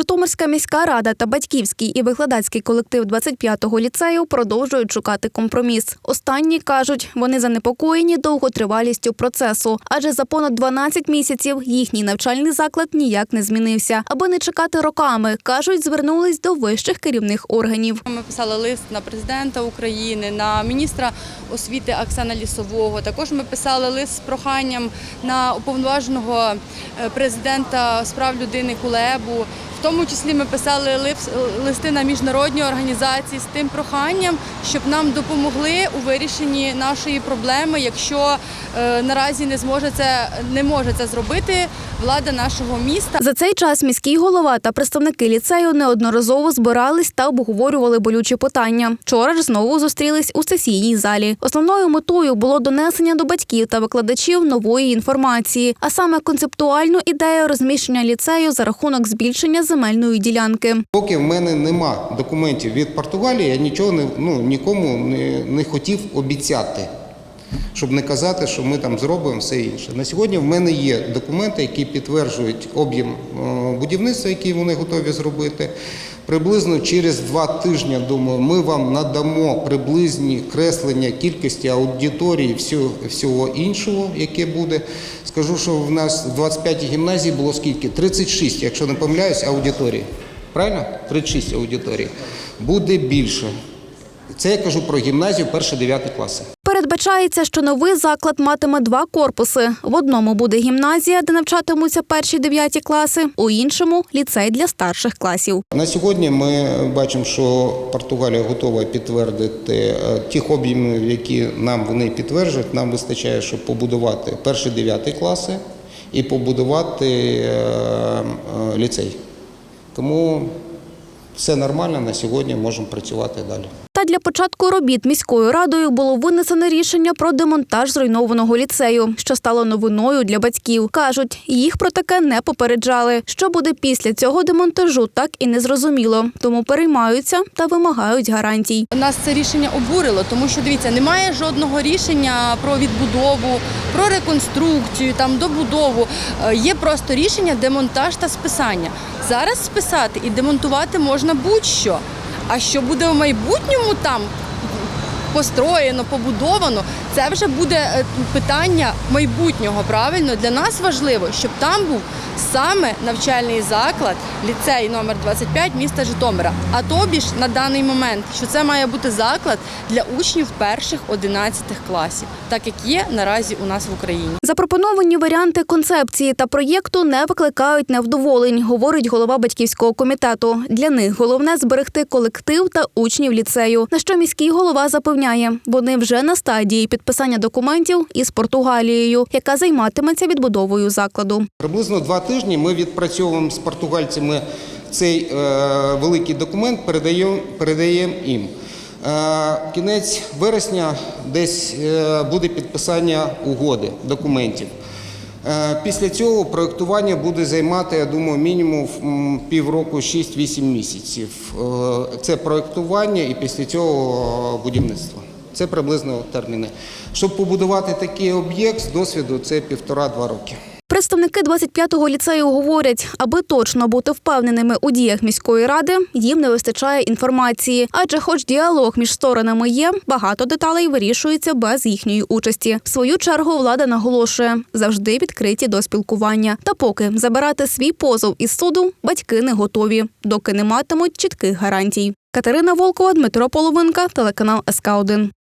Житомирська міська рада та батьківський і викладацький колектив 25-го ліцею продовжують шукати компроміс. Останні кажуть, вони занепокоєні довготривалістю процесу, адже за понад 12 місяців їхній навчальний заклад ніяк не змінився. Аби не чекати роками, кажуть, звернулись до вищих керівних органів. Ми писали лист на президента України, на міністра освіти Оксана Лісового. Також ми писали лист з проханням на уповноваженого е, президента з прав людини Кулебу. Тому числі ми писали лист- листи на міжнародні організації з тим проханням, щоб нам допомогли у вирішенні нашої проблеми, якщо е, наразі не зможе це не може це зробити влада нашого міста. За цей час міський голова та представники ліцею неодноразово збирались та обговорювали болючі питання. Вчора ж знову зустрілись у сесійній залі. Основною метою було донесення до батьків та викладачів нової інформації, а саме концептуальну ідею розміщення ліцею за рахунок збільшення земельної ділянки. Поки в мене нема документів від Португалії, я нічого не, ну, нікому не, не хотів обіцяти, щоб не казати, що ми там зробимо все інше. На сьогодні в мене є документи, які підтверджують об'єм е, будівництва, який вони готові зробити. Приблизно через два тижні, думаю, ми вам надамо приблизні креслення кількості аудиторії, всього, іншого, яке буде. Скажу, що в нас в 25 гімназії було скільки? 36, якщо не помиляюсь, аудиторії. Правильно? 36 аудиторій. Буде більше. Це я кажу про гімназію 1-9 класи. Передбачається, що новий заклад матиме два корпуси. В одному буде гімназія, де навчатимуться перші дев'яті класи, у іншому ліцей для старших класів. На сьогодні ми бачимо, що Португалія готова підтвердити е, тих об'ємів, які нам вони підтверджують. Нам вистачає, щоб побудувати перші дев'яті класи і побудувати е, е, ліцей. Тому все нормально. На сьогодні можемо працювати далі. Для початку робіт міською радою було винесено рішення про демонтаж зруйнованого ліцею, що стало новиною для батьків. кажуть, їх про таке не попереджали. Що буде після цього демонтажу, так і не зрозуміло. Тому переймаються та вимагають гарантій. Нас це рішення обурило, тому що дивіться, немає жодного рішення про відбудову, про реконструкцію, там добудову. Е, Є просто рішення демонтаж та списання. Зараз списати і демонтувати можна будь-що. А що буде в майбутньому там? Построєно, побудовано, це вже буде е, питання майбутнього. Правильно для нас важливо, щоб там був саме навчальний заклад, ліцей номер 25 міста Житомира. А тобі ж на даний момент, що це має бути заклад для учнів перших 11 класів, так як є наразі у нас в Україні. Запропоновані варіанти концепції та проєкту не викликають невдоволень, говорить голова батьківського комітету. Для них головне зберегти колектив та учнів ліцею. На що міський голова запевняє, вони вже на стадії підписання документів із Португалією, яка займатиметься відбудовою закладу. Приблизно два тижні ми відпрацьовуємо з португальцями цей е, великий документ, передаємо, їм. Е, кінець вересня десь е, буде підписання угоди, документів. Після цього проєктування буде займати, я думаю, мінімум півроку, 6-8 місяців. Це проєктування і після цього будівництво. Це приблизно терміни. Щоб побудувати такий об'єкт з досвіду, це півтора-два роки. Представники 25-го ліцею говорять, аби точно бути впевненими у діях міської ради, їм не вистачає інформації. Адже, хоч діалог між сторонами є, багато деталей вирішується без їхньої участі. В свою чергу влада наголошує завжди відкриті до спілкування. Та поки забирати свій позов із суду батьки не готові, доки не матимуть чітких гарантій. Катерина Волкова, Дмитро Половинка, телеканал СК 1